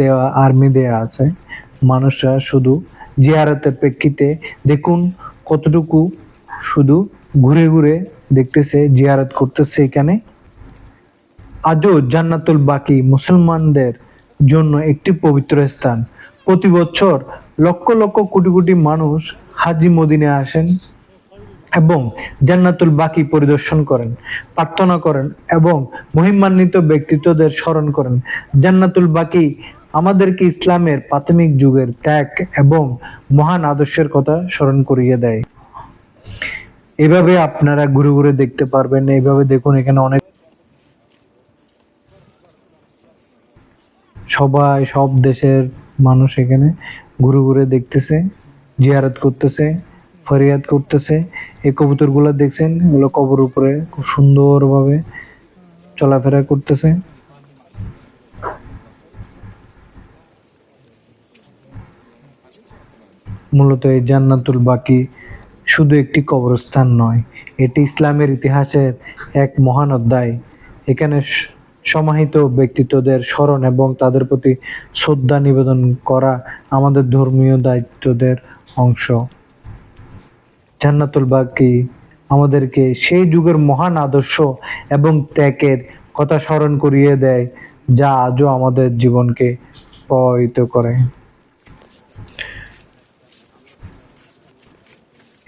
দেওয়া আর্মি দেয়া আছে। মানুষরা শুধু জিয়ারতের প্রেক্ষিতে দেখুন কতটুকু শুধু ঘুরে ঘুরে দেখতেছে, জিয়ারত করতেছে এখানে। আজও জান্নাতুল বাকি মুসলমানদের জন্য একটি পবিত্র স্থান। প্রতি বছর লক্ষ লক্ষ কোটি কোটি মানুষ হাজি মদিনে আসেন এবং জান্নাতুল বাকি পরিদর্শন করেন, প্রার্থনা করেন এবং মহিমান্বিত ব্যক্তিত্বদের স্মরণ করেন। জান্নাতুল বাকি আমাদেরকে ইসলামের প্রাথমিক যুগের ত্যাগ এবং মহান আদর্শের কথা স্মরণ করিয়ে দেয়। এভাবে আপনারা ঘুরে ঘুরে দেখতে পারবেন এইভাবে দেখুন এখানে অনেক সবাই, সব দেশের মানুষ এখানে ঘুরে ঘুরে দেখতেছে, জিয়ারত করতেছে, ফরিয়াদ করতেছে। এই কবুতরগুলো দেখছেন, এগুলো কবর উপরে খুব সুন্দরভাবে চলাফেরা করতেছে। মূলত এই জান্নাতুল বাকি শুধু একটি কবরস্থান নয়, এটি ইসলামের ইতিহাসের এক মহান অধ্যায়। এখানে সমাহিত ব্যক্তিত্বদের স্মরণ এবং তাদের প্রতি শ্রদ্ধা নিবেদন করা আমাদের ধর্মীয় দায়িত্বদের অংশ। জান্নাতুল বাকি আমাদেরকে সেই যুগের মহান আদর্শ এবং ত্যাগের কথা স্মরণ করিয়ে দেয়, যা আজও আমাদের জীবনকে প্রভাবিত করে।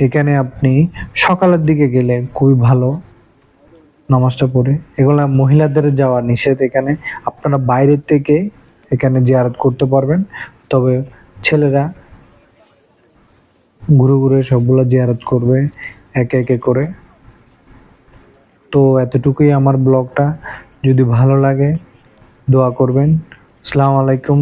এখানে আপনি সকালের দিকে গেলে খুবই ভালো নামাজটা পড়ে। এগুলা মহিলাদের যাওয়া নিষেধ এখানে। আপনারা বাইরের থেকে এখানে জিয়ারত করতে পারবেন। তবে ছেলেরা ঘুরে ঘুরে সবগুলো জিয়ারত করবে একে একে করে। তো এতটুকুই আমার ব্লগটা। যদি ভালো লাগে, দোয়া করবেন। আসসালামু আলাইকুম।